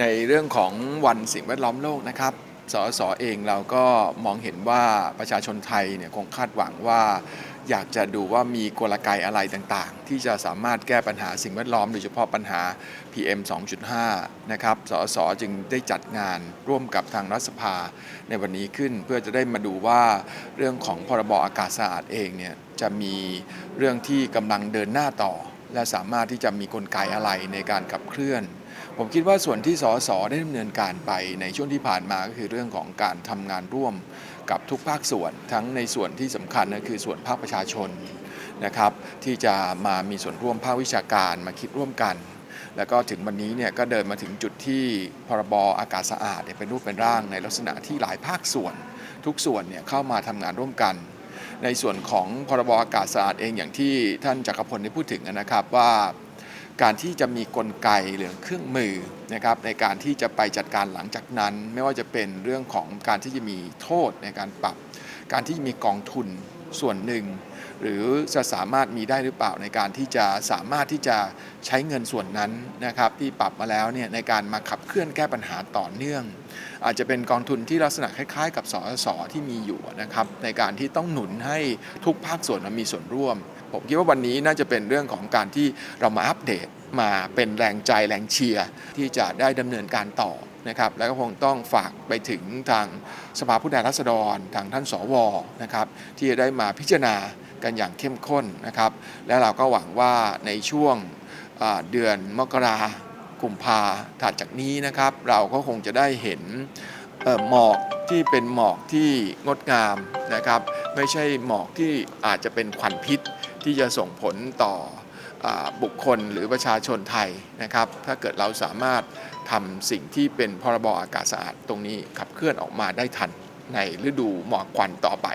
ในเรื่องของวันสิ่งแวดล้อมโลกนะครับสสเองเราก็มองเห็นว่าประชาชนไทยเนี่ยคงคาดหวังว่าอยากจะดูว่ามีกลไกอะไรต่างๆ ที่จะสามารถแก้ปัญหาสิ่งแวดล้อมโดยเฉพาะปัญหา PM 2.5 นะครับ สสจึงได้จัดงานร่วมกับทางรัฐสภาในวันนี้ขึ้น เพื่อจะได้มาดูว่าเรื่องของพรบอากาศสะอาดเองเนี่ยจะมีเรื่องที่กำลังเดินหน้าต่อ และสามารถที่จะมีกลไกอะไรในการขับเคลื่อน ผมคิดว่าส่วนที่สสได้ดำเนินการไปในช่วงที่ผ่านมาก็คือเรื่องของการทำงานร่วมกับทุกภาคส่วน ทั้งในส่วนที่สำคัญก็คือส่วนภาคประชาชนนะครับ ที่จะมามีส่วนร่วมภาควิชาการมาคิดร่วมกัน แล้วก็ถึงวันนี้เนี่ยก็เดินมาถึงจุดที่พรบอากาศสะอาดเเป็นรูปเป็นร่างในลักษณะที่หลายภาคส่วน ทุกส่วนเนี่ยเข้ามาทำงานร่วมกัน ในส่วนของพรบอากาศสะอาดเองอย่างที่ท่านจักรพลได้พูดถึงนะครับว่าการที่จะมีกลไกหรือเครื่องมือนะครับในการที่จะไปจัดการหลังจากนั้น ไม่ว่าจะเป็นเรื่องของการที่จะมีโทษในการปรับ การที่มีกองทุน ส่วนหนึ่ง หรือจะสามารถมีได้หรือเปล่าในการที่จะสามารถที่จะใช้เงินส่วนนั้นนะครับที่ปรับมาแล้วเนี่ยในการมาขับเคลื่อนแก้ปัญหาต่อเนื่อง อาจจะเป็นกองทุนที่ลักษณะคล้ายๆ กับสสที่มีอยู่นะครับในการที่ต้องหนุนให้ทุกภาคส่วนมามีส่วนร่วม ผมคิดว่าวันนี้น่าจะเป็นเรื่องของการที่เรามาอัปเดต มาเป็นแรงใจแรงเชียร์ที่จะได้ดำเนินการต่อนะครับแล้วก็คงต้องฝากไปถึงทางสภาผู้แทนราษฎร ทางท่านสวนะครับที่จะได้มาพิจารณากันอย่างเข้มข้นนะครับ และเราก็หวังว่าในช่วงเดือนมกรากุมภาถัดจากนี้นะครับ เราก็คงจะได้เห็นหมอกที่เป็นหมอกที่งดงามนะครับ ไม่ใช่หมอกที่อาจจะเป็นควันพิษที่จะส่งผลต่อ บุคคลหรือประชาชนไทยนะครับ ถ้าเกิดเราสามารถทำสิ่งที่เป็นพรบอากาศสะอาดตรงนี้ขับเคลื่อนออกมาได้ทันในฤดูหมอกควันต่อไป